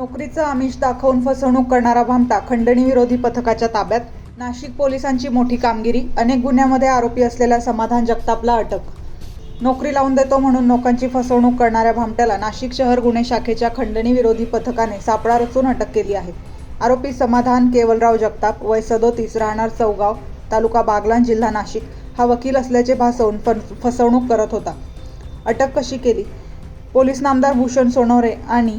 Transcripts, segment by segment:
नोकरीचं आमिष दाखवून फसवणूक करणारा भामटा खंडणी विरोधी पथकाच्या ताब्यात. नाशिक पोलिसांची मोठी कामगिरी अनेक गुन्ह्यामध्ये आरोपी असलेल्या समाधान जगतापला अटक. नोकरी लावून देतो म्हणून लोकांची फसवणूक करणाऱ्या भामट्याला नाशिक शहर गुन्हे शाखेच्या खंडणी विरोधी पथकाने सापळा रचून अटक केली आहे. आरोपी समाधान केवलराव जगताप वय सदोतीस राहणार चौगाव तालुका बागलाण जिल्हा नाशिक. हा वकील असल्याचे भासवून फसवणूक करत होता. अटक कशी केली? पोलीस नामदार भूषण सोनवरे आणि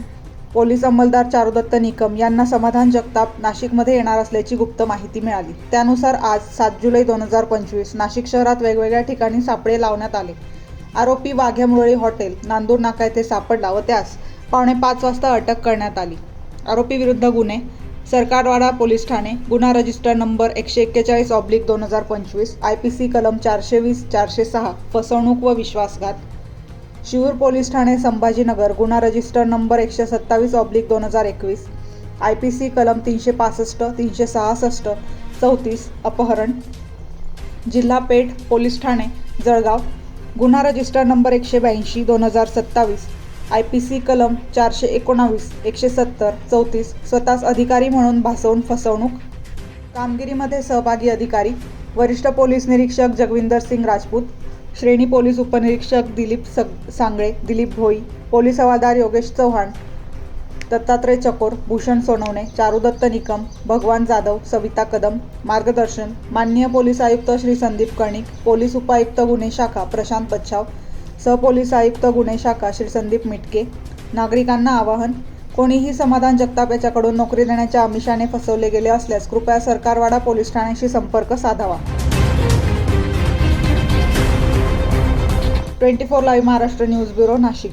पोलीस अंमलदार चारुदत्त निकम यांना समाधान जगताप नाशिकमध्ये येणार असल्याची गुप्त माहिती मिळाली. त्यानुसार आज सात जुलै दोन हजार पंचवीस नाशिक शहरात वेगवेगळ्या ठिकाणी सापळे लावण्यात आले. आरोपी वाघ्या मुरळी हॉटेल नांदूर नाका येथे सापडला व त्यास पावणे पाच वाजता अटक करण्यात आली. आरोपी विरुद्ध गुन्हे सरकारवाडा पोलीस ठाणे गुन्हा रजिस्टर नंबर एकशे एक्केचाळीस ऑब्लिक दोन हजार पंचवीस आय पी सी कलम चारशे वीस चारशे सहा फसवणूक व विश्वासघात शिवूर पोलीस ठाणे संभाजीनगर. गुन्हा रजिस्टर नंबर एकशे सत्तावीस ऑब्लिक दोन हजार एकवीस. आय पी सी कलम तीनशे पासष्ट तीनशे सहासष्ट चौतीस अपहरण. जिल्हा पेठ पोलीस ठाणे जळगाव. गुन्हा रजिस्टर नंबर एकशे ब्याऐंशी दोन हजार सत्तावीस. आय पी सी कलम चारशे एकोणावीस एकशे सत्तर चौतीस. स्वतःच अधिकारी म्हणून भासवून फसवणूक. कामगिरीमध्ये सहभागी अधिकारी. वरिष्ठ पोलीस निरीक्षक जगविंदर सिंग राजपूत. श्रेणी पोलीस उपनिरीक्षक दिलीप सग सांगळे दिलीप भोई पोलीस हवालदार योगेश चव्हाण दत्तात्रय चकोर भूषण सोनवणे चारुदत्त निकम भगवान जाधव सविता कदम मार्गदर्शन माननीय पोलीस आयुक्त श्री संदीप कर्णिक पोलीस उपायुक्त गुन्हे शाखा प्रशांत बच्छाव सहपोलीस आयुक्त गुन्हे शाखा श्री संदीप मिटके नागरिकांना आवाहन कोणीही समाधान जगताप याच्याकडून नोकरी देण्याच्या आमिषाने फसवले गेले असल्यास कृपया सरकारवाडा पोलीस ठाण्याशी संपर्क साधावा. Twenty four live Maharashtra news bureau Nashik.